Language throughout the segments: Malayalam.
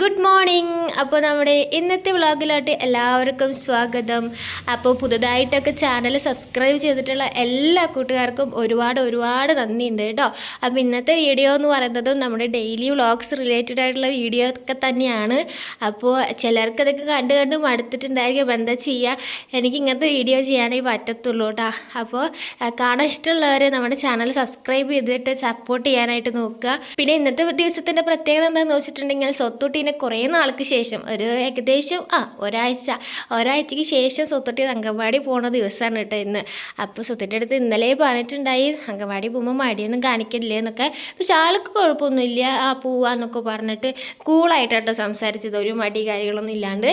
ഗുഡ് മോർണിംഗ് അപ്പോൾ നമ്മുടെ ഇന്നത്തെ വ്ളോഗിലോട്ട് എല്ലാവർക്കും സ്വാഗതം. അപ്പോൾ പുതുതായിട്ടൊക്കെ ചാനൽ സബ്സ്ക്രൈബ് ചെയ്തിട്ടുള്ള എല്ലാ കൂട്ടുകാർക്കും ഒരുപാട് ഒരുപാട് നന്ദിയുണ്ട് കേട്ടോ. അപ്പോൾ ഇന്നത്തെ വീഡിയോ എന്ന് പറയുന്നത് നമ്മുടെ ഡെയിലി വ്ളോഗ്സ് റിലേറ്റഡ് ആയിട്ടുള്ള വീഡിയോ ഒക്കെ തന്നെയാണ്. അപ്പോൾ ചിലർക്ക് ഇതൊക്കെ കണ്ട് കണ്ട് മടുത്തിട്ടുണ്ടായിരിക്കും. എന്താ ചെയ്യുക എനിക്ക് ഇങ്ങനത്തെ വീഡിയോ ചെയ്യാനേ പറ്റത്തുള്ളൂ കേട്ടോ. അപ്പോൾ കാണാൻ ഇഷ്ടമുള്ളവരെ നമ്മുടെ ചാനൽ സബ്സ്ക്രൈബ് ചെയ്തിട്ട് സപ്പോർട്ട് ചെയ്യാനായിട്ട് നോക്കുക. പിന്നെ ഇന്നത്തെ ദിവസത്തിന്റെ പ്രത്യേകത എന്താണെന്ന് വെച്ചിട്ടുണ്ടെങ്കിൽ സ്വത്തുട്ടീനെ കുറേ നാൾക്ക് ശേഷം ഒരു ഏകദേശം ആ ഒരാഴ്ച ഒരാഴ്ചയ്ക്ക് ശേഷം സ്വത്തുട്ടി അംഗൻവാടി പോണ ദിവസമാണ് കേട്ടോ ഇന്ന്. അപ്പോൾ സ്വത്തിന്റെ അടുത്ത് ഇന്നലെ പറഞ്ഞിട്ടുണ്ടായി അംഗൻവാടി പോകുമ്പോൾ മടിയൊന്നും കാണിക്കില്ലേ എന്നൊക്കെ. പക്ഷെ ആൾക്ക് കുഴപ്പമൊന്നുമില്ല ആ പോവാന്നൊക്കെ പറഞ്ഞിട്ട് കൂളായിട്ട് കേട്ടോ സംസാരിച്ചത് ഒരു മടി കാര്യങ്ങളൊന്നും ഇല്ലാണ്ട്.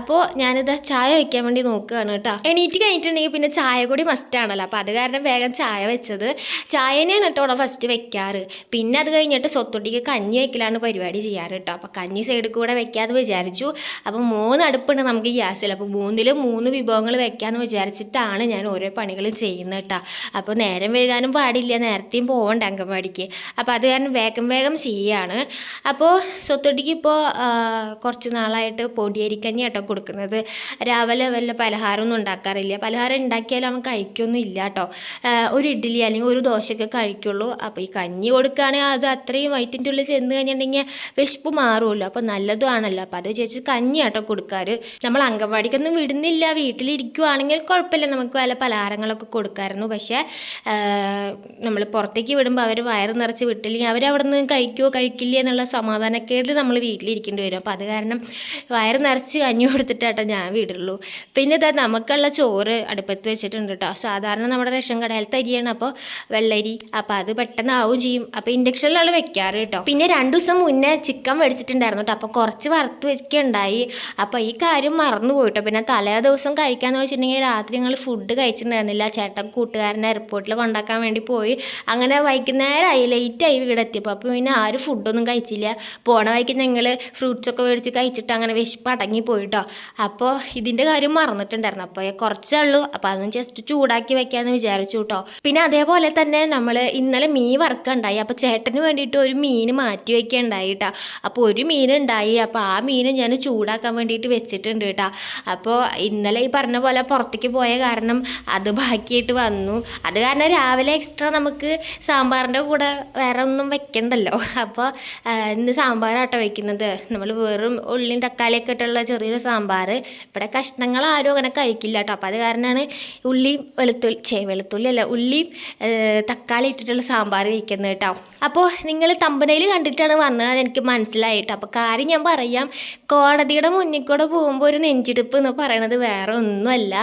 അപ്പോൾ ഞാനിത് ചായ വയ്ക്കാൻ വേണ്ടി നോക്കുകയാണ് കേട്ടോ. എണീറ്റ് കഴിഞ്ഞിട്ടുണ്ടെങ്കിൽ പിന്നെ ചായ കൂടി മസ്റ്റ് ആണല്ലോ. അപ്പോൾ അത് കാരണം വേഗം ചായ വെച്ചത്. ചായനെയാണ് കേട്ടോ അവിടെ ഫസ്റ്റ് വെക്കാറ്. പിന്നെ അത് കഴിഞ്ഞിട്ട് സ്വത്തൊട്ടിക്ക് കഞ്ഞി വയ്ക്കലാണ് പരിപാടി ചെയ്യാറ് കേട്ടോ. അപ്പോൾ കഞ്ഞി സൈഡിൽ കൂടെ വെക്കാമെന്ന് വിചാരിച്ചു. അപ്പോൾ മൂന്ന് അടുപ്പുണ്ട് നമുക്ക് ഗ്യാസിൽ. അപ്പോൾ മൂന്നിൽ മൂന്ന് വിഭവങ്ങൾ വെക്കാമെന്ന് വിചാരിച്ചിട്ടാണ് ഞാൻ ഓരോ പണികൾ ചെയ്യുന്നത് കേട്ടോ അപ്പോൾ നേരം വീഴാനും പാടില്ല. നേരത്തെയും പോകണ്ട അങ്കൻവാടിക്ക് അപ്പോൾ അത് കാരണം വേഗം വേഗം ചെയ്യുകയാണ് അപ്പോൾ സ്വത്തൊട്ടിക്ക് ഇപ്പോൾ കുറച്ച് നാളായിട്ട് പൊടിയരിക്കഞ്ഞി കേട്ടോ കൊടുക്കുന്നത്. രാവിലെ വല്ല പലഹാരമൊന്നും ഉണ്ടാക്കാറില്ല. പലഹാരം ഉണ്ടാക്കിയാലും അവൻ കഴിക്കൊന്നും ഇല്ല കേട്ടോ ഒരു ഇഡ്ഡലി അല്ലെങ്കിൽ ഒരു ദോശയൊക്കെ കഴിക്കുള്ളൂ. അപ്പോൾ ഈ കഞ്ഞി കൊടുക്കുകയാണെങ്കിൽ അത് അത്രയും വയറ്റിന്റെ ഉള്ളിൽ ചെന്ന് കഴിഞ്ഞിട്ടുണ്ടെങ്കിൽ വിശപ്പ് മാറുമല്ലോ. അപ്പോൾ നല്ലതുമാണല്ലോ അപ്പോൾ അത് ചേച്ചി കഞ്ഞി കേട്ടോ കൊടുക്കാറ്. നമ്മൾ അംഗൻവാടിക്കൊന്നും വിടുന്നില്ല. വീട്ടിലിരിക്കുവാണെങ്കിൽ കുഴപ്പമില്ല. നമുക്ക് വല്ല പലഹാരങ്ങളൊക്കെ കൊടുക്കാമായിരുന്നു പക്ഷേ നമ്മൾ പുറത്തേക്ക് വിടുമ്പോൾ അവർ വയറ് നിറച്ച് വിട്ടില്ലെങ്കിൽ അവരവിടെ നിന്ന് കഴിക്കുമോ കഴിക്കില്ല എന്നുള്ള സമാധാനക്കേടിൽ നമ്മൾ വീട്ടിലിരിക്കേണ്ടി വരും. അപ്പോൾ അത് കാരണം വയറ് നിറച്ച് കഞ്ഞി കൊടുത്തിട്ടാട്ടോ ഞാൻ വിടുള്ളൂ. പിന്നെ ഇതാ നമുക്കുള്ള ചോറ് അടുപ്പത്ത് വെച്ചിട്ടുണ്ട് കേട്ടോ. സാധാരണ നമ്മുടെ റേഷൻ കടയിലത്തെ അരിയാണ് അപ്പോൾ വെള്ളരി അപ്പോൾ അത് പെട്ടെന്ന് ആവും ചെയ്യും. അപ്പോൾ ഇൻഡക്ഷനിലാണ് വെക്കാറ് കേട്ടോ. പിന്നെ രണ്ട് ദിവസം മുന്നേ ചിക്കൻ മേടിച്ചിട്ടുണ്ടായിരുന്നു കേട്ടോ അപ്പോൾ കുറച്ച് വറുത്ത് വെക്കുകയുണ്ടായി അപ്പോൾ ഈ കാര്യം മറന്നു പോയിട്ടോ പിന്നെ തലേ ദിവസം കഴിക്കാമെന്ന് വെച്ചിട്ടുണ്ടെങ്കിൽ രാത്രി ഞങ്ങൾ ഫുഡ് കഴിച്ചിട്ടുണ്ടായിരുന്നില്ല. ചേട്ടൻ കൂട്ടുകാരനെ എയർപോർട്ടിൽ കൊണ്ടാക്കാൻ വേണ്ടി പോയി. അങ്ങനെ വൈകുന്നേരമായി ലേറ്റായി വീട് എത്തിയപ്പോൾ അപ്പോൾ പിന്നെ ആരും ഫുഡൊന്നും കഴിച്ചില്ല. പോണ വഴിക്ക് ഞങ്ങൾ ഫ്രൂട്ട്സൊക്കെ മേടിച്ച് കഴിച്ചിട്ട് അങ്ങനെ വിശപ്പ് അടങ്ങി പോയിട്ടോ. അപ്പോൾ ഇതിന്റെ കാര്യം മറന്നിട്ടുണ്ടായിരുന്നു. അപ്പോൾ കുറച്ചേ ഉള്ളൂ. അപ്പോൾ അതൊന്നും ജസ്റ്റ് ചൂടാക്കി വെക്കാമെന്ന് വിചാരിച്ചു കേട്ടോ പിന്നെ അതേപോലെ തന്നെ നമ്മൾ ഇന്നലെ മീൻ വറുക്കുണ്ടായി. അപ്പോൾ ചേട്ടന് വേണ്ടിയിട്ട് ഒരു മീൻ മാറ്റി വെക്കുകയുണ്ടായി കേട്ടോ അപ്പോൾ ഒരു മീൻ ഉണ്ടായി അപ്പോൾ ആ മീൻ ഞാൻ ചൂടാക്കാൻ വേണ്ടിയിട്ട് വെച്ചിട്ടുണ്ട് കേട്ടോ. അപ്പോൾ ഇന്നലെ ഈ പറഞ്ഞ പോലെ പുറത്തേക്ക് പോയ കാരണം അത് ബാക്കിയായിട്ട് വന്നു. അത് കാരണം രാവിലെ എക്സ്ട്രാ നമുക്ക് സാമ്പാറിന്റെ കൂടെ വേറെ ഒന്നും വെക്കണ്ടല്ലോ. അപ്പോൾ ഇന്ന് സാമ്പാറാട്ടോ വെക്കുന്നത്. നമ്മൾ വെറും ഉള്ളിയും തക്കാളിയൊക്കെ ഇട്ടുള്ള ചെറിയൊരു സാമ്പാർ ഇവിടെ കഷ്ണങ്ങൾ ആരും അങ്ങനെ കഴിക്കില്ല കേട്ടോ. അപ്പോൾ അത് കാരണമാണ് ഉള്ളിയും വെളുത്തുള്ളി ചേ വെളുത്തുള്ളി അല്ല ഉള്ളിയും തക്കാളി ഇട്ടിട്ടുള്ള സാമ്പാർ വയ്ക്കുന്നത് കേട്ടോ. അപ്പോൾ നിങ്ങൾ തമ്പനയിൽ കണ്ടിട്ടാണ് വന്നത്. എനിക്ക് മനസ്സിലായി കേട്ടോ. അപ്പോൾ കാര്യം ഞാൻ പറയാം. കോടതിയുടെ മുന്നിൽ കൂടെ പോകുമ്പോൾ ഒരു നെഞ്ചിടിപ്പ് എന്ന് പറയണത് വേറെ ഒന്നുമല്ല.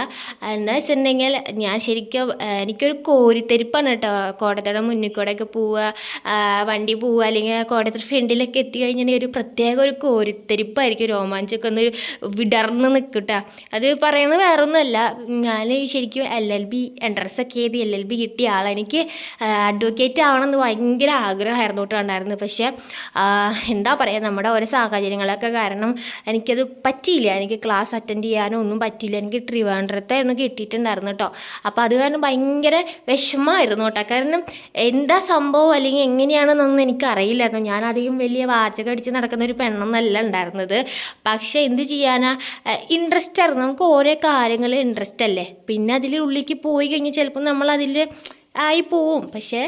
എന്താ വെച്ചിട്ടുണ്ടെങ്കിൽ ഞാൻ ശരിക്കും എനിക്കൊരു കോരിത്തെരിപ്പാണ് കേട്ടോ. കോടതിയുടെ മുന്നിൽ കൂടെയൊക്കെ പോവുക വണ്ടി പോവുക അല്ലെങ്കിൽ കോടതി ഫ്രണ്ടിലൊക്കെ എത്തി കഴിഞ്ഞാൽ ഒരു പ്രത്യേക ഒരു കോരിത്തെരിപ്പായിരിക്കും രോമാഞ്ചമൊക്കെ ഒന്ന് വിടർന്ന് നിൽക്കട്ടെ അത് പറയുന്നത് വേറെ ഒന്നുമല്ല. ഞാൻ ശരിക്കും എൽ എൽ ബി എൻട്രൻസ് ഒക്കെ ചെയ്ത് എൽ എൽ ബി കിട്ടിയ ആളാണ്. എനിക്ക് അഡ്വക്കേറ്റ് ആവണമെന്ന് ഭയങ്കര ആഗ്രഹമായിരുന്നു കേട്ടോ ഉണ്ടായിരുന്നു പക്ഷേ എന്താ പറയുക നമ്മുടെ ഓരോ സാഹചര്യങ്ങളൊക്കെ കാരണം എനിക്കത് പറ്റിയില്ല. എനിക്ക് ക്ലാസ് അറ്റൻഡ് ചെയ്യാനോ ഒന്നും പറ്റിയില്ല. എനിക്ക് ട്രിവാൻഡ്രത്തായിരുന്നു കിട്ടിയിട്ടുണ്ടായിരുന്നു കേട്ടോ. അപ്പോൾ അത് കാരണം ഭയങ്കര വിഷമമായിരുന്നു കേട്ടോ. കാരണം എന്താ സംഭവം? അല്ലെങ്കിൽ എങ്ങനെയാണെന്നൊന്നും എനിക്കറിയില്ലായിരുന്നു. ഞാൻ അധികം വലിയ വാചകം അടിച്ച് നടക്കുന്ന ഒരു പെണ്ണൊന്നല്ല ഉണ്ടായിരുന്നത്. പക്ഷേ എന്ത് ചെയ്യാനാ? ഇൻട്രസ്റ്റ് ആയിരുന്നു. നമുക്ക് ഓരോ കാര്യങ്ങൾ ഇൻട്രസ്റ്റ് അല്ലേ? പിന്നെ അതിൽ ഉള്ളിലേക്ക് പോയി കഴിഞ്ഞാൽ ചിലപ്പോൾ നമ്മൾ അതിൽ ആയി പോവും പക്ഷേ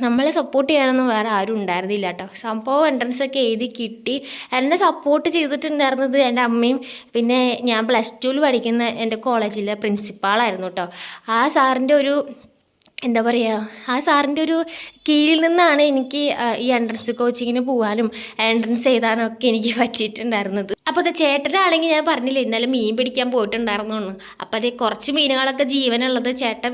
നമ്മളെ സപ്പോർട്ട് ചെയ്യാനൊന്നും വേറെ ആരും ഉണ്ടായിരുന്നില്ല കേട്ടോ സംഭവം എൻട്രൻസ് ഒക്കെ എഴുതി കിട്ടി. എന്നെ സപ്പോർട്ട് ചെയ്തിട്ടുണ്ടായിരുന്നത് എന്റെ അമ്മയും പിന്നെ ഞാൻ പ്ലസ് ടുവിൽ പഠിക്കുന്ന എന്റെ കോളേജിലെ പ്രിൻസിപ്പാളായിരുന്നു കേട്ടോ ആ സാറിന്റെ ഒരു എന്താ പറയുക ആ സാറിന്റെ ഒരു കീഴിൽ നിന്നാണ് എനിക്ക് ഈ എൻട്രൻസ് കോച്ചിങ്ങിന് പോകാനും എൻട്രൻസ് എഴുതാനൊക്കെ എനിക്ക് പറ്റിയിട്ടുണ്ടായിരുന്നത്. അപ്പോൾ അത് ചേട്ടനാണെങ്കിൽ ഞാൻ പറഞ്ഞില്ല ഇന്നലെ മീൻ പിടിക്കാൻ പോയിട്ടുണ്ടായിരുന്നു എന്ന് അപ്പോൾ അത് കുറച്ച് മീനുകളൊക്കെ ജീവനുള്ളത് ചേട്ടൻ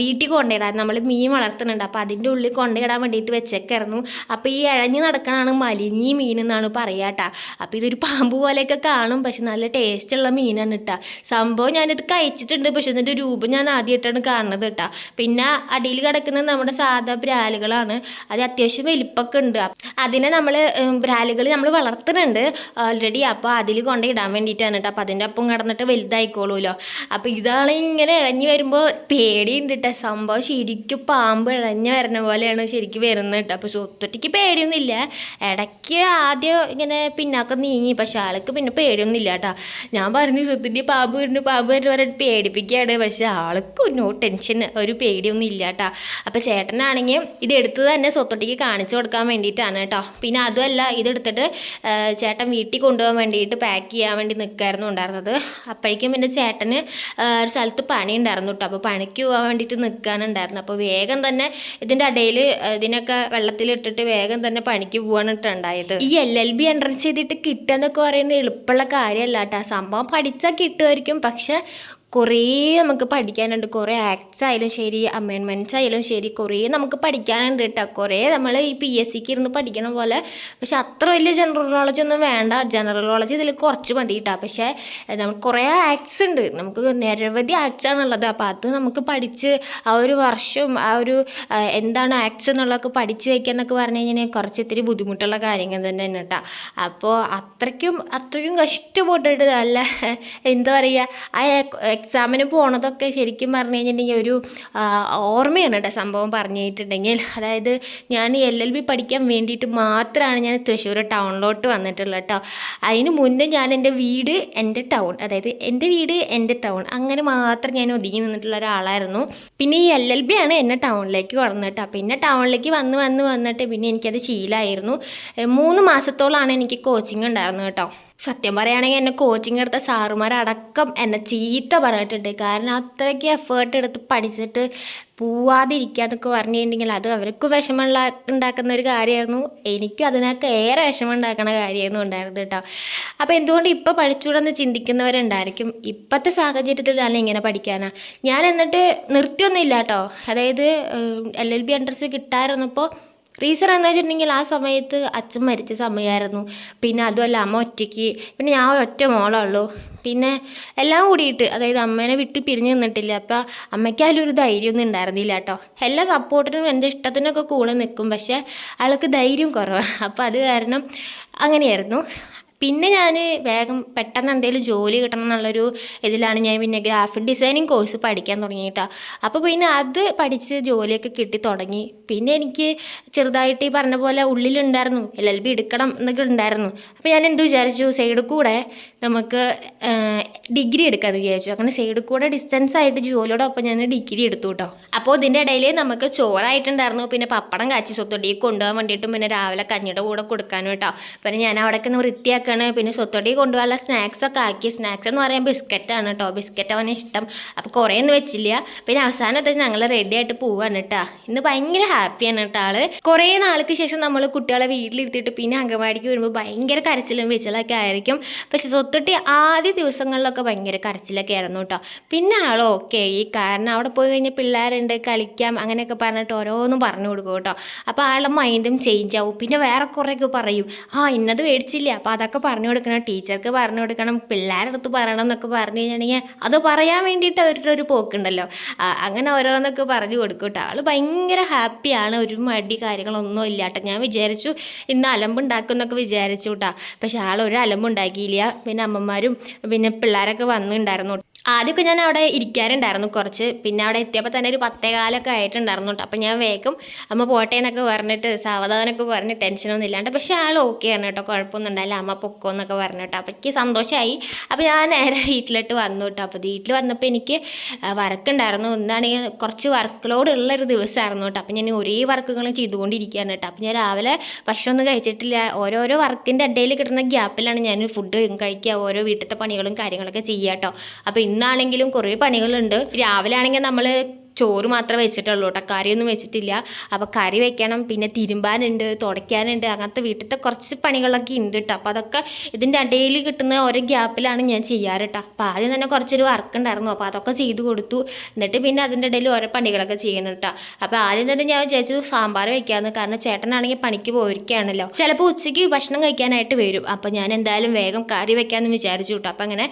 വീട്ടിൽ കൊണ്ടിടാൻ നമ്മൾ മീൻ വളർത്തുന്നുണ്ട്. അപ്പോൾ അതിന്റെ ഉള്ളിൽ കൊണ്ടിടാൻ വേണ്ടിയിട്ട് വെച്ചേക്കായിരുന്നു. അപ്പോൾ ഈ ഇഴഞ്ഞു നടക്കണതാണ് മലിഞ്ഞി മീൻ എന്നാണ് പറയാട്ടാ അപ്പോൾ ഇതൊരു പാമ്പ് പോലെയൊക്കെ കാണും പക്ഷെ നല്ല ടേസ്റ്റുള്ള മീനാണ് ഇട്ടാ സംഭവം ഞാനിത് കഴിച്ചിട്ടുണ്ട് പക്ഷെ ഇതിന്റെ രൂപം ഞാൻ ആദ്യമായിട്ടാണ് കാണുന്നത് കേട്ടാ. പിന്നെ അടിയിൽ കിടക്കുന്ന നമ്മുടെ സാധാ ബ്രാലുകളാണ് അത് അത്യാവശ്യം വലിപ്പമൊക്കെ ഉണ്ട്. അതിനെ നമ്മൾ ബ്രാലുകൾ നമ്മൾ വളർത്തുന്നുണ്ട് ഓൾറെഡി അപ്പോൾ അതിൽ കൊണ്ട് ഇടാൻ വേണ്ടിയിട്ടാണ് കേട്ടോ. അപ്പോൾ അതിന്റെ ഒപ്പം കിടന്നിട്ട് വലുതായിക്കോളൂല്ലോ. അപ്പോൾ ഇതാണ് ഇങ്ങനെ ഇഴഞ്ഞു വരുമ്പോൾ പേടിയുണ്ട് കേട്ടോ. സംഭവം ശരിക്കും പാമ്പ് ഇഴഞ്ഞു വരുന്ന പോലെയാണ് ശരിക്കും വരുന്നത് കേട്ടോ. അപ്പോൾ സ്വത്തൊറ്റയ്ക്ക് പേടിയൊന്നുമില്ല. ഇടയ്ക്ക് ആദ്യം ഇങ്ങനെ പിന്നാക്കം നീങ്ങി. പക്ഷെ ആൾക്ക് പിന്നെ പേടിയൊന്നുമില്ല കേട്ടോ. ഞാൻ പറഞ്ഞു സ്വത്തിന്റെ പാമ്പ് വരുന്നു പാമ്പ് വരുന്നു പറഞ്ഞിട്ട് പേടിപ്പിക്കുകയാണ്. പക്ഷെ ആൾക്ക് നോ ടെൻഷൻ ഒരു പേടിയൊന്നും ഇല്ല കേട്ടോ. അപ്പോൾ ചേട്ടനാണെങ്കിൽ ഇത് എടുത്ത് തന്നെ സ്വത്തൊട്ടിക്ക് കാണിച്ചു കൊടുക്കാൻ വേണ്ടിയിട്ടാണ് കേട്ടോ. പിന്നെ അതുമല്ല ഇതെടുത്തിട്ട് ചേട്ടൻ വീട്ടിൽ കൊണ്ടുപോകാൻ വേണ്ടിയിട്ട് പാക്ക് ചെയ്യാൻ വേണ്ടി നിൽക്കായിരുന്നു ഉണ്ടായിരുന്നത്. അപ്പോഴേക്കും പിന്നെ ചേട്ടന് ഒരു സ്ഥലത്ത് പണി ഉണ്ടായിരുന്നു കേട്ടോ. അപ്പോൾ പണിക്ക് പോകാൻ വേണ്ടിയിട്ട് നിൽക്കാനുണ്ടായിരുന്നു അപ്പോൾ വേഗം തന്നെ ഇതിന്റെ ഇടയിൽ ഇതിനൊക്കെ വെള്ളത്തിലിട്ടിട്ട് വേഗം തന്നെ പണിക്ക് പോകാനിട്ടുണ്ടായത് ഈ എൽ എൽ ബി എൻട്രൻസ് ചെയ്തിട്ട് കിട്ടുക എന്നൊക്കെ പറയുന്നത് എളുപ്പമുള്ള കാര്യമല്ല കേട്ടോ. സംഭവം പഠിച്ചാൽ കിട്ടുമായിരിക്കും. പക്ഷെ കുറേ നമുക്ക് പഠിക്കാനുണ്ട്. കുറേ ആക്ട്സ് ആയാലും ശരി അമെൻമെന്റ്സ് ആയാലും ശരി കുറേ നമുക്ക് പഠിക്കാനുണ്ട് കേട്ടോ കുറേ നമ്മൾ ഈ പി എസ് സിക്ക് ഇരുന്ന് പഠിക്കണ പോലെ പക്ഷെ അത്ര വലിയ ജനറൽ നോളജ് ഒന്നും വേണ്ട. ജനറൽ നോളജ് ഇതിൽ കുറച്ച് മതി കേട്ടോ പക്ഷേ നമുക്ക് കുറേ ആക്ട്സ് ഉണ്ട്. നമുക്ക് നിരവധി ആക്ട്സ് ആണുള്ളത്. അപ്പോൾ അത് നമുക്ക് പഠിച്ച് ആ ഒരു വർഷം ആ ഒരു എന്താണ് ആക്ട്സ് എന്നുള്ളതൊക്കെ പഠിച്ച് വയ്ക്കുക എന്നൊക്കെ പറഞ്ഞു കഴിഞ്ഞാൽ കുറച്ച് ഇത്തിരി ബുദ്ധിമുട്ടുള്ള കാര്യങ്ങൾ തന്നെയാണ് കേട്ടോ അപ്പോൾ അത്രയ്ക്കും അത്രയ്ക്കും കഷ്ടപ്പെട്ടിട്ട് നല്ല എന്താ പറയുക ആ എക്സാമിന് പോണതൊക്കെ ശരിക്കും പറഞ്ഞു കഴിഞ്ഞിട്ടുണ്ടെങ്കിൽ ഒരു ഓർമ്മയാണ് കേട്ടോ സംഭവം പറഞ്ഞിട്ടുണ്ടെങ്കിൽ അതായത് ഞാൻ എൽ എൽ ബി പഠിക്കാൻ വേണ്ടിയിട്ട് മാത്രമാണ് ഞാൻ തൃശ്ശൂർ ടൗണിലോട്ട് വന്നിട്ടുള്ളത് കേട്ടോ. അതിന് മുന്നേ ഞാൻ എന്റെ വീട് എന്റെ ടൗൺ അതായത് എന്റെ വീട് എന്റെ ടൗൺ അങ്ങനെ മാത്രം ഞാൻ ഒതുങ്ങി നിന്നിട്ടുള്ള ഒരാളായിരുന്നു. പിന്നെ ഈ എൽ എൽ ബി ആണ് എന്നെ ടൗണിലേക്ക് വളർന്നത് കേട്ടോ. പിന്നെ ടൗണിലേക്ക് വന്ന് വന്ന് വന്നിട്ട് പിന്നെ എനിക്കത് ശീലമായിരുന്നു മൂന്ന് മാസത്തോളമാണ് എനിക്ക് കോച്ചിങ് ഉണ്ടായിരുന്നത് കേട്ടോ. സത്യം പറയുകയാണെങ്കിൽ എന്നെ കോച്ചിങ് എടുത്ത സാറുമാരടക്കം എന്നെ ചീത്ത പറഞ്ഞിട്ടുണ്ട്. കാരണം അത്രയ്ക്ക് എഫേർട്ട് എടുത്ത് പഠിച്ചിട്ട് പോവാതിരിക്കുക എന്നൊക്കെ പറഞ്ഞിട്ടുണ്ടെങ്കിൽ അത് അവർക്ക് വിഷമമുള്ള ഉണ്ടാക്കുന്ന ഒരു കാര്യമായിരുന്നു. എനിക്കും അതിനൊക്കെ ഏറെ വിഷമം ഉണ്ടാക്കുന്ന കാര്യമായിരുന്നു ഉണ്ടായിരുന്നത് കേട്ടോ. അപ്പോൾ എന്തുകൊണ്ട് ഇപ്പോൾ പഠിച്ചുകൂടെന്ന് ചിന്തിക്കുന്നവരുണ്ടായിരിക്കും? ഇപ്പോഴത്തെ സാഹചര്യത്തിൽ തന്നെ ഇങ്ങനെ പഠിക്കാനാണ് ഞാൻ എന്നിട്ട് നിർത്തിയൊന്നുമില്ല കേട്ടോ. അതായത് എൽ എൽ ബി എൻട്രൻസ് കിട്ടാതിരുന്നപ്പോൾ റീസൺ എന്താ വെച്ചിട്ടുണ്ടെങ്കിൽ ആ സമയത്ത് അച്ഛൻ മരിച്ച സമയമായിരുന്നു പിന്നെ അതുമല്ല അമ്മ ഒറ്റയ്ക്ക്. പിന്നെ ഞാൻ ഒരൊറ്റ മോളുള്ളൂ പിന്നെ എല്ലാം കൂടിയിട്ട് അതായത് അമ്മേനെ വിട്ട് പിരിഞ്ഞു നിന്നിട്ടില്ല. അപ്പോൾ അമ്മയ്ക്ക് ഒരു ധൈര്യമൊന്നും ഉണ്ടായിരുന്നില്ല കേട്ടോ. എല്ലാ സപ്പോർട്ടിനും എന്റെ ഇഷ്ടത്തിനൊക്കെ കൂടെ നിൽക്കും. പക്ഷേ ആൾക്ക് ധൈര്യം കുറവാണ് അപ്പോൾ അത് കാരണം അങ്ങനെയായിരുന്നു. പിന്നെ ഞാൻ വേഗം പെട്ടെന്ന് എന്തെങ്കിലും ജോലി കിട്ടണം എന്നുള്ളൊരു ഇതിലാണ് ഞാൻ പിന്നെ ഗ്രാഫിക് ഡിസൈനിങ് കോഴ്സ് പഠിക്കാൻ തുടങ്ങിയിട്ടാ. അപ്പോൾ പിന്നെ അത് പഠിച്ച് ജോലിയൊക്കെ കിട്ടി തുടങ്ങി. പിന്നെ എനിക്ക് ചെറുതായിട്ട് ഈ പറഞ്ഞ പോലെ ഉള്ളിലുണ്ടായിരുന്നു എൽ എൽ ബി എടുക്കണം എന്നൊക്കെ ഉണ്ടായിരുന്നു. അപ്പോൾ ഞാൻ എന്ത് വിചാരിച്ചു? സൈഡ് കൂടെ നമുക്ക് ഡിഗ്രി എടുക്കാമെന്ന് വിചാരിച്ചു. അങ്ങനെ സൈഡ് കൂടെ ഡിസ്റ്റൻസ് ആയിട്ട് ജോലിയോടൊപ്പം ഞാൻ ഡിഗ്രി എടുത്തു കേട്ടോ അപ്പോൾ ഇതിന്റെ ഇടയിൽ നമുക്ക് ചോറായിട്ടുണ്ടായിരുന്നു. പിന്നെ പപ്പടം കാച്ചി സ്വത്തൊടി കൊണ്ടുപോകാൻ വേണ്ടിയിട്ടും പിന്നെ രാവിലെ കഞ്ഞിയുടെ കൂടെ കൊടുക്കാനും കേട്ടോ. പിന്നെ ഞാൻ അവിടെയൊക്കെ ഒന്ന് വൃത്തിയാക്കാണ് പിന്നെ സ്വത്തൊടി കൊണ്ടുപോകാനുള്ള സ്നാക്സ് ഒക്കെ ആക്കി. സ്നാക്സ് എന്ന് പറയുമ്പോൾ ബിസ്ക്കറ്റാണ് കേട്ടോ ബിസ്ക്കറ്റ് അവന് ഇഷ്ടം. അപ്പോൾ കുറേ ഒന്നും വെച്ചില്ല. പിന്നെ അവസാനത്തെ ഞങ്ങൾ റെഡി ആയിട്ട് പോവാണ് കേട്ടോ ഇന്ന് ഭയങ്കര ഹാപ്പിയാണ് കേട്ടോ ആൾ. കുറേ നാൾക്ക് ശേഷം നമ്മൾ കുട്ടികളെ വീട്ടിലിരുത്തിയിട്ട് പിന്നെ അംഗൻവാടിക്ക് വരുമ്പോൾ ഭയങ്കര കരച്ചിലും വിച്ചലൊക്കെ ആയിരിക്കും. പക്ഷെ സ്വത്തൊട്ടി ആദ്യ ദിവസങ്ങളിലൊക്കെ ഭയങ്കര കരച്ചിലൊക്കെ ആയിരുന്നു കേട്ടോ പിന്നെ ആൾ ഓക്കെ ഈ കാരണം അവിടെ പോയി കഴിഞ്ഞാൽ പിള്ളേരുണ്ട് കളിക്കാം അങ്ങനെയൊക്കെ പറഞ്ഞിട്ട് ഓരോന്നും പറഞ്ഞു കൊടുക്കും കേട്ടോ അപ്പോൾ ആളുടെ മൈൻഡും ചേഞ്ച് ആവും. പിന്നെ വേറെ കുറേയൊക്കെ പറയും. ആ ഇന്നത് മേടിച്ചില്ല. അപ്പോൾ അതൊക്കെ പറഞ്ഞു കൊടുക്കണം ടീച്ചർക്ക് പറഞ്ഞു കൊടുക്കണം പിള്ളേരടുത്ത് പറയണം എന്നൊക്കെ പറഞ്ഞു കഴിഞ്ഞിട്ടുണ്ടെങ്കിൽ അത് പറയാൻ വേണ്ടിയിട്ട് അവരുടെ ഒരു പോക്കുണ്ടല്ലോ അങ്ങനെ ഓരോന്നൊക്കെ പറഞ്ഞു കൊടുക്കും കേട്ടോ ആൾ ഭയങ്കര ഹാപ്പിയാണ് ഒരു മടി കാര്യങ്ങളൊന്നും ഇല്ല കേട്ടോ ഞാൻ വിചാരിച്ചു ഇന്ന് അലമ്പുണ്ടാക്കും എന്നൊക്കെ വിചാരിച്ചു കേട്ടോ പക്ഷെ ആൾ ഒരു അലമ്പുണ്ടാക്കിയില്ല. പിന്നെ അമ്മമാരും പിന്നെ പിള്ളേരൊക്കെ വന്നിട്ടുണ്ടായിരുന്നു. ആദ്യമൊക്കെ ഞാൻ അവിടെ ഇരിക്കാറുണ്ടായിരുന്നു കുറച്ച്. പിന്നെ അവിടെ എത്തിയപ്പോൾ തന്നെ ഒരു പത്തേകാലൊക്കെ ആയിട്ടുണ്ടായിരുന്നു കേട്ടോ. അപ്പോൾ ഞാൻ വേഗം അമ്മ പോട്ടെ എന്നൊക്കെ പറഞ്ഞിട്ട് സാവധാനമൊക്കെ പറഞ്ഞ് ടെൻഷനൊന്നും ഇല്ലാണ്ട്. പക്ഷേ ആൾ ഓക്കെയാണ് കേട്ടോ. കുഴപ്പമൊന്നും ഉണ്ടായില്ല. അമ്മ പൊക്കോ എന്നൊക്കെ പറഞ്ഞു കേട്ടോ. അപ്പോൾ എനിക്ക് സന്തോഷമായി അപ്പോൾ ഞാൻ നേരെ വീട്ടിലോട്ട് വന്നു കേട്ടോ. അപ്പോൾ വീട്ടിൽ വന്നപ്പോൾ എനിക്ക് വർക്കുണ്ടായിരുന്നു. എന്താണെങ്കിൽ കുറച്ച് വർക്ക് ലോഡ് ഉള്ളൊരു ദിവസമായിരുന്നു കേട്ടോ. അപ്പോൾ ഞാൻ ഒരേ വർക്കുകളും ചെയ്തുകൊണ്ടിരിക്കുകയാണ് കേട്ടോ. അപ്പോൾ ഞാൻ രാവിലെ ഭക്ഷണമൊന്നും കഴിച്ചിട്ടില്ല. ഓരോരോ വർക്കിന്റെ ഇടയിൽ കിട്ടുന്ന ഗ്യാപ്പിലാണ് ഞാൻ ഫുഡ് കഴിക്കുക ഓരോ വീട്ടിലത്തെ പണികളും കാര്യങ്ങളൊക്കെ ചെയ്യുക കേട്ടോ. അപ്പോൾ ഇന്നാണെങ്കിലും കുറേ പണികളുണ്ട്. രാവിലെ ആണെങ്കിൽ നമ്മൾ ചോറ് മാത്രം വെച്ചിട്ടുള്ളൂ കേട്ടോ. കറിയൊന്നും വെച്ചിട്ടില്ല. അപ്പോൾ കറി വെക്കണം പിന്നെ തിരുമ്പാനുണ്ട് തുടയ്ക്കാനുണ്ട്. അങ്ങനത്തെ വീട്ടിലത്തെ കുറച്ച് പണികളൊക്കെ ഉണ്ട് കേട്ടോ. അപ്പോൾ അതൊക്കെ ഇതിന്റെ ഇടയിൽ കിട്ടുന്ന ഓരോ ഗ്യാപ്പിലാണ് ഞാൻ ചെയ്യാറ് കേട്ടോ. അപ്പോൾ ആദ്യം തന്നെ കുറച്ചൊരു വർക്ക് ഉണ്ടായിരുന്നു. അപ്പോൾ അതൊക്കെ ചെയ്ത് കൊടുത്തു. എന്നിട്ട് പിന്നെ അതിന്റെ ഇടയിൽ ഓരോ പണികളൊക്കെ ചെയ്യണം കേട്ടോ. അപ്പോൾ ആദ്യം തന്നെ ഞാൻ വിചാരിച്ചു സാമ്പാർ വെക്കാമെന്ന് കാരണം ചേട്ടനാണെങ്കിൽ പണിക്ക് പോയിരിക്കുകയാണല്ലോ. ചിലപ്പോൾ ഉച്ചയ്ക്ക് ഭക്ഷണം കഴിക്കാനായിട്ട് വരും. അപ്പോൾ ഞാൻ എന്തായാലും വേഗം കറി വെക്കാമെന്ന് വിചാരിച്ചു കേട്ടോ. അപ്പോൾ അങ്ങനെ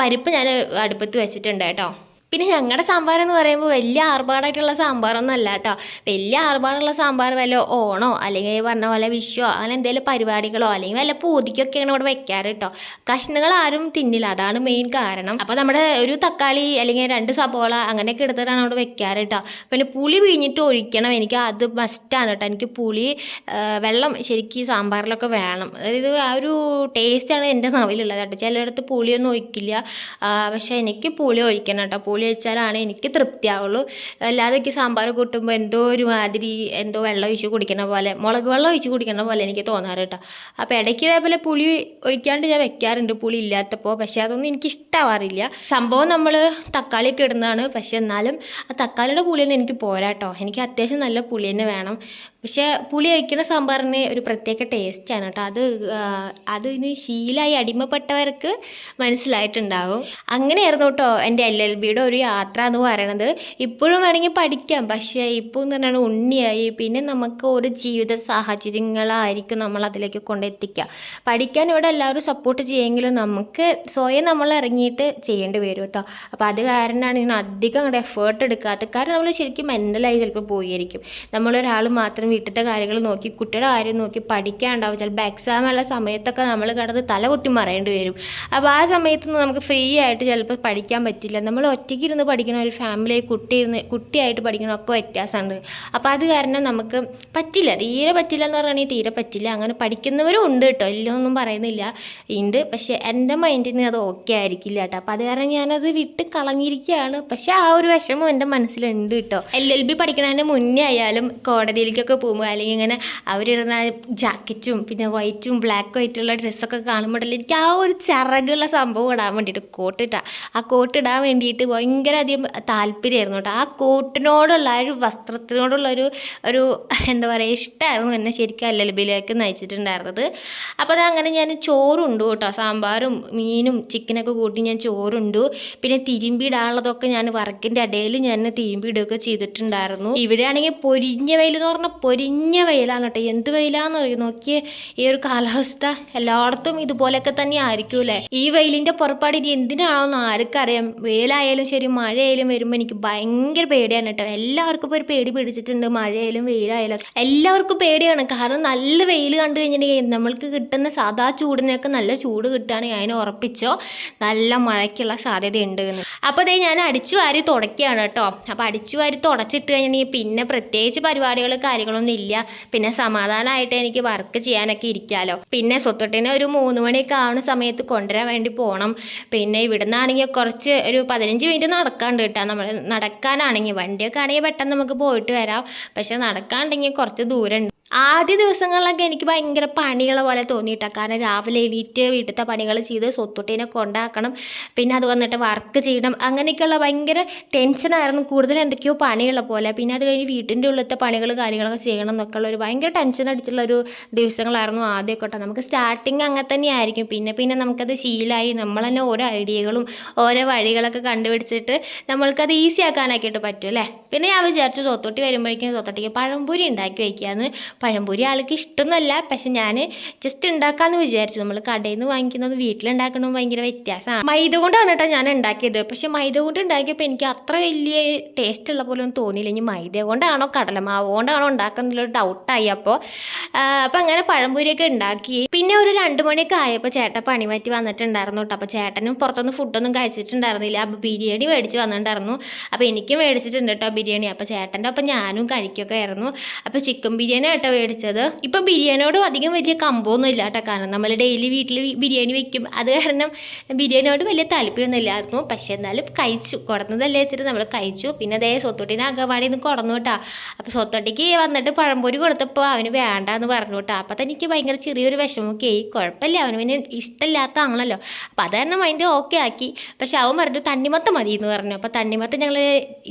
പരിപ്പ് ഞാൻ അടുപ്പത്ത് വെച്ചിട്ടുണ്ട് കേട്ടോ. പിന്നെ ഞങ്ങളുടെ സാമ്പാർ എന്ന് പറയുമ്പോൾ വലിയ ആർഭാടായിട്ടുള്ള സാമ്പാറൊന്നും അല്ല കേട്ടോ വലിയ ആർഭാടുള്ള സാമ്പാർ വല്ല ഓണോ അല്ലെങ്കിൽ പറഞ്ഞ പോലെ വിഷുവോ അങ്ങനെ എന്തെങ്കിലും പരിപാടികളോ അല്ലെങ്കിൽ വല്ല പൂതിക്കൊക്കെയാണ് ഇവിടെ വെക്കാറ് കേട്ടോ കഷ്ണങ്ങൾ ആരും തിന്നില്ല അതാണ് മെയിൻ കാരണം. അപ്പോൾ നമ്മുടെ ഒരു തക്കാളി അല്ലെങ്കിൽ രണ്ട് സബോള അങ്ങനെയൊക്കെ എടുത്തിട്ടാണ് അവിടെ വെക്കാറ് കേട്ടോ പിന്നെ പുളി പിഴിഞ്ഞിട്ട് ഒഴിക്കണം എനിക്ക് അത് മസ്റ്റാണ് കേട്ടോ എനിക്ക് പുളി വെള്ളം ശരിക്കും സാമ്പാറിലൊക്കെ വേണം. അതായത് ആ ഒരു ടേസ്റ്റാണ് എന്റെ നാവിലുള്ളത് കേട്ടോ ചിലയിടത്ത് പുളിയൊന്നും ഒഴിക്കില്ല. പക്ഷേ എനിക്ക് പുളി ഒഴിക്കണം കേട്ടോ പുളി വെച്ചാലാണ് എനിക്ക് തൃപ്തിയാവുള്ളൂ. അല്ലാതെ എനിക്ക് സാമ്പാർ കൂട്ടുമ്പോൾ എന്തോ ഒരു മാതിരി എന്തോ വെള്ളം ഒഴിച്ച് കുടിക്കണ പോലെ മുളക് വെള്ളം ഒഴിച്ച് കുടിക്കണ പോലെ എനിക്ക് തോന്നാറ് കേട്ടോ. അപ്പോൾ ഇടയ്ക്ക് ഇതേപോലെ പുളി ഒഴിക്കാണ്ട് ഞാൻ വെക്കാറുണ്ട് പുളി ഇല്ലാത്തപ്പോൾ പക്ഷേ അതൊന്നും എനിക്ക് ഇഷ്ടമാവാറില്ല സംഭവം നമ്മൾ തക്കാളിയൊക്കെ ഇടുന്നതാണ്. പക്ഷേ എന്നാലും ആ തക്കാളിയുടെ പുളിയൊന്നും എനിക്ക് പോരാട്ടോ എനിക്ക് അത്യാവശ്യം നല്ല പുളി തന്നെ വേണം. പക്ഷേ പുളി കഴിക്കുന്ന സാമ്പാറിന് ഒരു പ്രത്യേക ടേസ്റ്റാണ് കേട്ടോ. അത് അതിന് ശീലമായി അടിമപ്പെട്ടവർക്ക് മനസ്സിലായിട്ടുണ്ടാവും. അങ്ങനെയായിരുന്നു കേട്ടോ എന്റെ എൽ എൽ ബിയുടെ ഒരു യാത്ര എന്ന് പറയണത്. ഇപ്പോഴും വേണമെങ്കിൽ പഠിക്കാം. പക്ഷേ ഇപ്പോൾ എന്ന് പറഞ്ഞാൽ ഉണ്ണിയായി. പിന്നെ നമുക്ക് ഒരു ജീവിത സാഹചര്യങ്ങളായിരിക്കും നമ്മൾ അതിലേക്ക് കൊണ്ടെത്തിക്കുക പഠിക്കാൻ ഇവിടെ എല്ലാവരും സപ്പോർട്ട് ചെയ്യുമെങ്കിലും നമുക്ക് സ്വയം നമ്മൾ ഇറങ്ങിയിട്ട് ചെയ്യേണ്ടി വരും കേട്ടോ. അപ്പോൾ അത് കാരണമാണ് ഇങ്ങനെ അധികം അങ്ങോട്ട് എഫേർട്ട് എടുക്കാത്തത്. കാരണം നമ്മൾ ശരിക്കും മെന്റലായി ചിലപ്പോൾ പോയിരിക്കും നമ്മളൊരാൾ മാത്രം വീട്ടിലത്തെ കാര്യങ്ങൾ നോക്കി കുട്ടിയുടെ കാര്യം നോക്കി പഠിക്കാണ്ടാവും. ചിലപ്പോൾ എക്സാം ഉള്ള സമയത്തൊക്കെ നമ്മൾ കിടന്ന് തല കുത്തി മറയേണ്ടി വരും. അപ്പോൾ ആ സമയത്തൊന്നും നമുക്ക് ഫ്രീ ആയിട്ട് ചിലപ്പോൾ പഠിക്കാൻ പറ്റില്ല. നമ്മൾ ഒറ്റയ്ക്ക് ഇരുന്ന് പഠിക്കുന്ന ഒരു ഫാമിലി കുട്ടി ഇരുന്ന് കുട്ടിയായിട്ട് പഠിക്കണമൊക്കെ വ്യത്യാസമുണ്ട് അപ്പോൾ അത് കാരണം നമുക്ക് പറ്റില്ല. തീരെ പറ്റില്ല എന്ന് പറയുകയാണെങ്കിൽ തീരെ പറ്റില്ല. അങ്ങനെ പഠിക്കുന്നവരും ഉണ്ട് കേട്ടോ. ഇല്ലൊന്നും പറയുന്നില്ല. ഉണ്ട്. പക്ഷേ എന്റെ മൈൻഡിന് അത് ഓക്കെ ആയിരിക്കില്ല കേട്ടോ. അപ്പോൾ അത് കാരണം ഞാനത് വിട്ട് കളഞ്ഞിരിക്കുകയാണ്. പക്ഷേ ആ ഒരു വിഷമം എന്റെ മനസ്സിലുണ്ട് കേട്ടോ. എൽ എൽ ബി പഠിക്കണതിന് മുന്നേ ആയാലും കോടതിയിലേക്കൊക്കെ പോകുമ്പോൾ അല്ലെങ്കിൽ ഇങ്ങനെ അവരിടുന്ന ജാക്കറ്റും പിന്നെ വൈറ്റും ബ്ലാക്കും ആയിട്ടുള്ള ഡ്രസ്സൊക്കെ കാണുമ്പോഴല്ലേ എനിക്ക് ആ ഒരു ചിറകുള്ള സംഭവം ഇടാൻ വേണ്ടിയിട്ട് കോട്ട് ഇട്ടാ. ആ കോട്ട് ഇടാൻ വേണ്ടിയിട്ട് ഭയങ്കര അധികം താല്പര്യമായിരുന്നു കേട്ടോ. ആ കോട്ടിനോടുള്ള ആ ഒരു വസ്ത്രത്തിനോടുള്ള ഒരു ഒരു എന്താ പറയുക ഇഷ്ടമായിരുന്നു എന്നെ ശരിക്കും എൽ എൽ നയിച്ചിട്ടുണ്ടായിരുന്നത്. അപ്പോൾ അങ്ങനെ ഞാൻ ചോറുണ്ട് കേട്ടോ. സാമ്പാറും മീനും ചിക്കനൊക്കെ കൂട്ടി ഞാൻ ചോറുണ്ടു. പിന്നെ തിരുമ്പിടാനുള്ളതൊക്കെ ഞാൻ വർക്കിന്റെ ഇടയിൽ ഞാൻ തിരുമ്പിടുകയൊക്കെ ചെയ്തിട്ടുണ്ടായിരുന്നു. ഇവിടെയാണെങ്കിൽ പൊരിഞ്ഞ വെയിൽ എന്ന് പറഞ്ഞാൽ പൊരിഞ്ഞ വെയിലാണ് കേട്ടോ. എന്ത് വെയിലാന്ന് പറയും നോക്കിയേ ഈ ഒരു കാലാവസ്ഥ എല്ലായിടത്തും ഇതുപോലെയൊക്കെ തന്നെ ആയിരിക്കൂലേ ഈ വെയിലിന്റെ പുറപ്പാട് ഇനി എന്തിനാണോന്ന് ആർക്കറിയാം. വെയിലായാലും ശരി മഴയായാലും വരുമ്പോൾ എനിക്ക് ഭയങ്കര പേടിയാണ് കേട്ടോ. എല്ലാവർക്കും ഇപ്പോൾ ഒരു പേടി പിടിച്ചിട്ടുണ്ട് മഴയായാലും വെയിലായാലും എല്ലാവർക്കും പേടിയാണ്. കാരണം നല്ല വെയിൽ കണ്ടു കഴിഞ്ഞിട്ടുണ്ടെങ്കിൽ നമ്മൾക്ക് കിട്ടുന്ന സാധാ ചൂടിനൊക്കെ നല്ല ചൂട് കിട്ടുകയാണെങ്കിൽ അതിനെ ഉറപ്പിച്ചോ നല്ല മഴയ്ക്കുള്ള സാധ്യതയുണ്ട് എന്ന്. അപ്പോൾ അതേ ഞാൻ അടിച്ചു വാരി തുടക്കുകയാണ് കേട്ടോ. അപ്പോൾ അടിച്ചു വാരി തുടച്ചിട്ട് കഴിഞ്ഞിട്ടുണ്ടെങ്കിൽ പിന്നെ പ്രത്യേകിച്ച് പരിപാടികൾ കാര്യങ്ങളൊന്നും ഇല്ല പിന്നെ സമാധാനമായിട്ട് എനിക്ക് വർക്ക് ചെയ്യാനൊക്കെ ഇരിക്കാമല്ലോ പിന്നെ സ്വത്തൊട്ടിനെ ഒരു മൂന്ന് മണിയൊക്കെ ആവുന്ന സമയത്ത് കൊണ്ടുവരാൻ വേണ്ടി പോകണം പിന്നെ ഇവിടുന്നാണെങ്കിൽ കുറച്ച് ഒരു പതിനഞ്ച് മിനിറ്റ് നടക്കാണ്ട് കേട്ടോ. നമ്മൾ നടക്കാനാണെങ്കിൽ വണ്ടിയൊക്കെ ആണെങ്കിൽ പെട്ടെന്ന് നമുക്ക് പോയിട്ട് വരാം. പക്ഷെ നടക്കാണ്ടെങ്കിൽ കുറച്ച് ദൂരം ഉണ്ട് ആദ്യ ദിവസങ്ങളിലൊക്കെ എനിക്ക് ഭയങ്കര പണികളെ പോലെ തോന്നിയിട്ടാണ് കാരണം രാവിലെ എണീറ്റ് വീട്ടിലത്തെ പണികൾ ചെയ്ത് സ്വത്തുട്ടീനെ കൊണ്ടാക്കണം. പിന്നെ അത് വന്നിട്ട് വർക്ക് ചെയ്യണം. അങ്ങനെയൊക്കെയുള്ള ഭയങ്കര ടെൻഷനായിരുന്നു കൂടുതൽ എന്തൊക്കെയോ പണികളെ പോലെ. പിന്നെ അത് കഴിഞ്ഞ് വീട്ടിന്റെ ഉള്ളിലത്തെ പണികൾ കാര്യങ്ങളൊക്കെ ചെയ്യണം എന്നൊക്കെ ഉള്ള ഒരു ഭയങ്കര ടെൻഷൻ അടിച്ചുള്ള ഒരു ദിവസങ്ങളായിരുന്നു ആദ്യമൊക്കെ നമുക്ക് സ്റ്റാർട്ടിങ് അങ്ങനെ തന്നെ ആയിരിക്കും. പിന്നെ പിന്നെ നമുക്കത് ശീലമായി നമ്മൾ തന്നെ ഓരോ ഐഡിയകളും ഓരോ വഴികളൊക്കെ കണ്ടുപിടിച്ചിട്ട് നമ്മൾക്കത് ഈസി ആക്കാനാക്കിയിട്ട് പറ്റും അല്ലേ? പിന്നെ ഞാൻ വിചാരിച്ചു സ്വത്തൊട്ടി വരുമ്പോഴേക്കും സ്വത്തൊട്ടിക്ക് പഴംപൊരി ഉണ്ടാക്കി വയ്ക്കാമെന്ന് പഴംപൊരി ആൾക്ക് ഇഷ്ടമൊന്നുമല്ല പക്ഷെ ഞാൻ ജസ്റ്റ് ഉണ്ടാക്കാമെന്ന് വിചാരിച്ചു. നമ്മൾ കടയിൽ നിന്ന് വാങ്ങിക്കുന്നത് വീട്ടിലുണ്ടാക്കണതും ഭയങ്കര വ്യത്യാസമാണ് മൈദ കൊണ്ടാണ് കേട്ടോ ഞാൻ ഉണ്ടാക്കിയത് പക്ഷെ മൈദ കൊണ്ട് ഉണ്ടാക്കിയപ്പോൾ എനിക്ക് അത്ര വലിയ ടേസ്റ്റ് ഉള്ള പോലെ ഒന്നും തോന്നിയില്ല. ഇനി മൈദ കൊണ്ടാണോ കടലമാവ് കൊണ്ടാണോ ഉണ്ടാക്കുന്നതിലൊരു ഡൗട്ടായി അപ്പോൾ അപ്പോൾ അങ്ങനെ പഴംപൊരിയൊക്കെ ഉണ്ടാക്കി പിന്നെ ഒരു രണ്ട് മണിയൊക്കെ ആയപ്പോൾ ചേട്ടൻ പണി മാറ്റി വന്നിട്ടുണ്ടായിരുന്നു കേട്ടോ. അപ്പോൾ ചേട്ടനും പുറത്തൊന്നും ഫുഡൊന്നും കഴിച്ചിട്ടുണ്ടായിരുന്നില്ല. അപ്പോൾ ബിരിയാണി മേടിച്ച് വന്നിട്ടുണ്ടായിരുന്നു. അപ്പോൾ എനിക്കും മേടിച്ചിട്ടുണ്ട് കേട്ടോ ബിരിയാണി. അപ്പോൾ ചേട്ടന്റെ ഒപ്പം ഞാനും കഴിക്കൊക്കെ ആയിരുന്നു. അപ്പോൾ ചിക്കൻ ബിരിയാണി കേട്ടോ മേടിച്ചത്. ഇപ്പം ബിരിയാണിയോട് അധികം വലിയ കമ്പമൊന്നും ഇല്ല കേട്ടോ കാരണം നമ്മൾ ഡെയിലി വീട്ടിൽ ബിരിയാണി വെക്കും. അത് കാരണം ബിരിയാണിയോട് വലിയ താല്പര്യമൊന്നും ഇല്ലായിരുന്നു. പക്ഷേ എന്നാലും കഴിച്ചു. കുടന്നതല്ലേ വെച്ചിട്ട് നമ്മൾ കഴിച്ചു. പിന്നെ അതേ സ്വത്തൊട്ടിനെ അകവാടി നിന്ന് കൊടുന്നു കേട്ടോ. അപ്പോൾ സ്വത്തൊട്ടിക്ക് വന്നിട്ട് പഴംപൊരി കൊടുത്തപ്പോൾ അവന് വേണ്ടാന്ന് പറഞ്ഞു കേട്ടോ. അപ്പോൾ തന്നെ എനിക്ക് ഭയങ്കര ചെറിയൊരു വിഷമമൊക്കെ ആയി. കുഴപ്പമില്ല. അവന് പിന്നെ ഇഷ്ടമില്ലാത്ത ആണല്ലോ അപ്പോൾ അത് കാരണം അതിന്റെ ഓക്കെ ആക്കി. പക്ഷെ അവൻ പറഞ്ഞു തണ്ണിമത്തം മതി എന്ന് പറഞ്ഞു. അപ്പോൾ തണ്ണിമത്തം ഞങ്ങൾ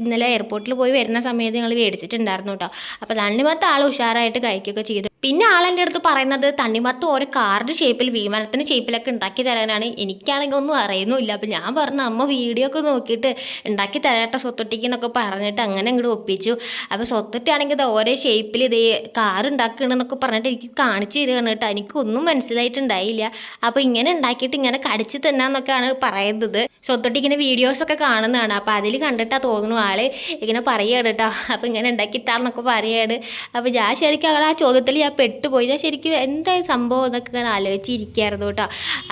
ഇന്നലെ എയർപോർട്ടിൽ പോയി വരുന്ന സമയത്ത് ഞങ്ങൾ മേടിച്ചിട്ടുണ്ടായിരുന്നു കേട്ടോ. അപ്പോൾ തണ്ണിമത്ത ആൾ ഉഷാറായിട്ട് കഴിക്കുകയൊക്കെ ചെയ്തു. പിന്നെ ആളെന്റെ അടുത്ത് പറയുന്നത് തണ്ണിമത്ത ഓരോ കാർഡ് ഷേപ്പിൽ വിമാനത്തിന്റെ ഷേപ്പിലൊക്കെ ഉണ്ടാക്കി തരാനാണ്. എനിക്കാണെങ്കിൽ ഒന്നും അറിയുന്നുമില്ല. അപ്പോൾ ഞാൻ പറഞ്ഞു അമ്മ വീഡിയോ ഒക്കെ നോക്കിയിട്ട് ഉണ്ടാക്കി തരാട്ടെ സ്വത്തൊട്ടിക്ക് എന്നൊക്കെ പറഞ്ഞിട്ട് അങ്ങനെ അങ്ങോട്ട് ഒപ്പിച്ചു. അപ്പോൾ സ്വത്തൊട്ടിയാണെങ്കിൽ ഇത് ഓരോ ഷേപ്പിൽ ഇതേ കാർ ഉണ്ടാക്കണമെന്നൊക്കെ പറഞ്ഞിട്ട് എനിക്ക് കാണിച്ചു തരികയാണ് കേട്ടോ. എനിക്കൊന്നും മനസ്സിലായിട്ടുണ്ടായില്ല. അപ്പോൾ ഇങ്ങനെ ഉണ്ടാക്കിയിട്ട് ഇങ്ങനെ കടിച്ച് തന്നാന്നൊക്കെയാണ് പറയുന്നത് സ്വത്തൊട്ടി ഇങ്ങനെ വീഡിയോസൊക്കെ കാണുന്നതാണ്. അപ്പോൾ അതിൽ കണ്ടിട്ടാണ് തോന്നുന്നു ആൾ ഇങ്ങനെ പറയുകയാണ് കേട്ടോ. അപ്പോൾ ഇങ്ങനെ ഉണ്ടാക്കിയിട്ടാന്നൊക്കെ പറയുകയാണ് അപ്പോൾ ഞാൻ ശരിക്കും ആ ചോദ്യത്തിൽ ഞാൻ പെട്ടുപോയി. ഞാൻ ശരിക്കും എന്താ സംഭവം എന്നൊക്കെ ഇങ്ങനെ ആലോചിച്ചിരിക്കുകയായിരുന്നു കേട്ടോ.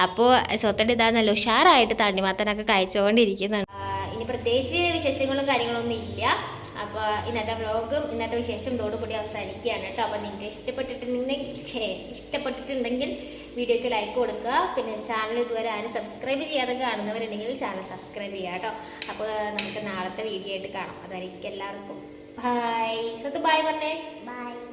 അപ്പോൾ സ്വത്തന്റെ ഇതാ നല്ല ഉഷാറായിട്ട് തണ്ണിമാത്തനൊക്കെ കഴിച്ചുകൊണ്ടിരിക്കുന്നതാണ് ഇനി പ്രത്യേകിച്ച് വിശേഷങ്ങളും കാര്യങ്ങളൊന്നും ഇല്ല. അപ്പോൾ ഇന്നത്തെ വ്ളോഗും ഇന്നത്തെ വിശേഷം ഇതോടുകൂടി അവസാനിക്കുകയാണ് കേട്ടോ. അപ്പോൾ നിങ്ങൾക്ക് ഇഷ്ടപ്പെട്ടിട്ടുണ്ടെങ്കിൽ ഇഷ്ടപ്പെട്ടിട്ടുണ്ടെങ്കിൽ വീഡിയോക്ക് ലൈക്ക് കൊടുക്കുക. പിന്നെ ചാനൽ ഇതുവരെ ആരും സബ്സ്ക്രൈബ് ചെയ്യാതെ കാണുന്നവരുണ്ടെങ്കിൽ ചാനൽ സബ്സ്ക്രൈബ് ചെയ്യുക കേട്ടോ. അപ്പോൾ നമുക്ക് നാളത്തെ വീഡിയോ ആയിട്ട് കാണാം. അതായിരിക്കും എല്ലാവർക്കും. ബൈ സത്ത് ബൈ പറഞ്ഞേ. ബൈ